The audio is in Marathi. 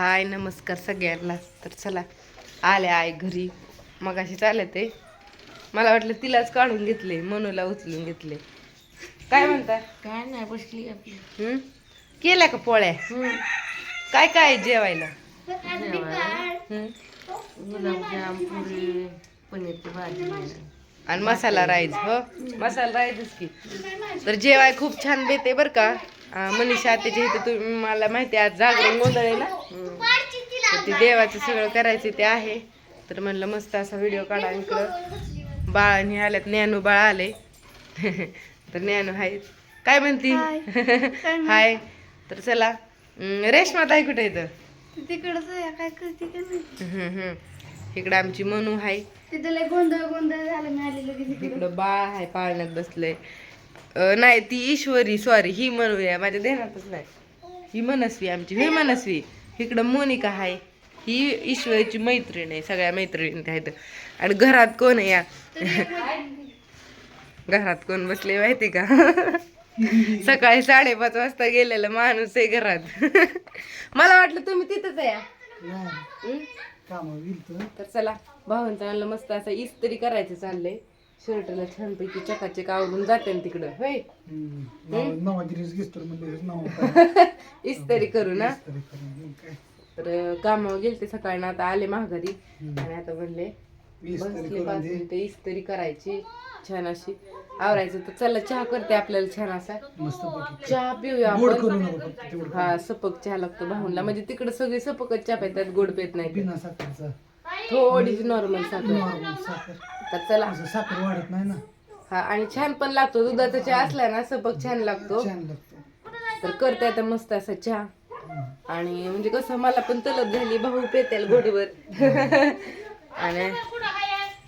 हाय नमस्कार सगळ्यांना. तर चला आल्या आहे घरी. मग अशी चालत आहे मला वाटलं तिलाच काढून घेतले मनूला उचलून घेतले. काय म्हणता? काय नाही बसली आपली. हम्म? केल्या का पोळ्या? काय काय आहे जेवायला? हम्म? गुलाबजाम पुरी पनीरची भाजी. आणि मसाला राईस हो? मसाला राईसच की. तर जेवाय खूप छान बेते बरं का? मनीषा त्याच्या इथे तुम्ही मला माहिती आहे आज जागरण गोंधळ आहे ना? ते देवाचं सगळं करायचं ते आहे. तर म्हणलं मस्त असा व्हिडिओ काढा इकडं बाळाने आल्यात ज्ञानू बाळ आले तर ज्ञानू आहे काय म्हणती? हाय. तर चला रेश्मा ताई कुठे येतं. इकडं आमची मनू आहे तिथं गोंधळ गोंधळ झाला इकडं. बाळ आहे पाळण्यात बसलंय. नाही ती ईश्वरी सॉरी ही म्हणूया माझ्या ध्यानातच नाही. ही मनस्वी आमची ही मनस्वी. इकडं मोनिका आहे ही ईश्वरीची मैत्रीण आहे सगळ्या मैत्रिणी आहेत. आणि घरात कोण आहे या? घरात कोण बसले माहिती का? सकाळी साडेपाच वाजता गेलेला माणूस आहे घरात. मला वाटलं तुम्ही तिथंच आहे या. तर चला भावांचं आणलं मस्त असं इस्त्री करायचं चाललंय. शर्टला छानपैकी चकाचक आवडून जाते ना तिकडं होय? इस्त्री करू ना? तरी कामावर गेलते सकाळी ना आता आले महागारी. आणि आता म्हणले बसले पाच मिनिटं इस्त्री करायची छान अशी. आवरायचं तर चला चहा करते आपल्याला छान असा. चहा पिऊया आपण. हा सपक चहा लागतो भाऊनला म्हणजे तिकडे सगळे सपकच चहा पितात गोड पेत नाही थोडीशी नॉर्मल साखर. तर चला. असं साखर वाढत नाही ना. हा आणि छान पण लागतो दुधाचा चहा असला ना सपक छान लागतो. छान लागतो. तर करते आता मस्त असा चहा. आणि म्हणजे कसं मला पण तलप झाली भाऊ पेतेल गोडीवर आणि